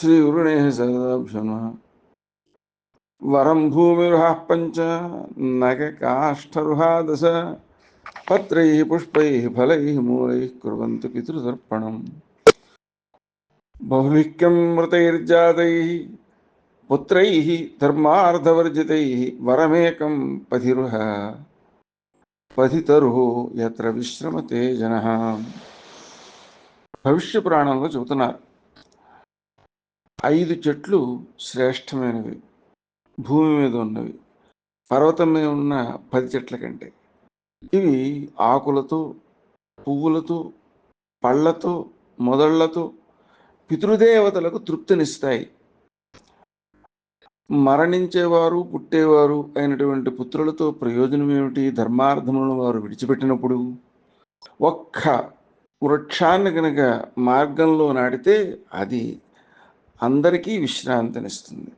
శ్రీగురుణే సదాభ్యమ వరం భూమిరుహ పంచ నగకాష్ఠరుహా దశ పత్రై పుష్పై ఫలై మూలై కుర్వంతు పితృతర్పణం బహుళిక్యం మృతైర్జాతై పుత్రై ధర్మార్థవర్జితై వరమేకం పథిరుహ పథితరు ఎత్ర విశ్రమతే జన భవిష్య పురాణంలో చెబుతున్నారు ఐదు చెట్లు శ్రేష్టమైనవి భూమి మీద ఉన్నవి పర్వతం మీద ఉన్న పది చెట్ల కంటే. ఇవి ఆకులతో పువ్వులతో పళ్ళతో మొదళ్ళతో పితృదేవతలకు తృప్తినిస్తాయి. మరణించేవారు పుట్టేవారు అయినటువంటి పుత్రులతో ప్రయోజనం ఏమిటి? ధర్మార్థములను వారు విడిచిపెట్టినప్పుడు ఒక్క వృక్షాన్ని కనుక మార్గంలో నాటితే అది అందరికీ విశ్రాంతినిస్తుంది.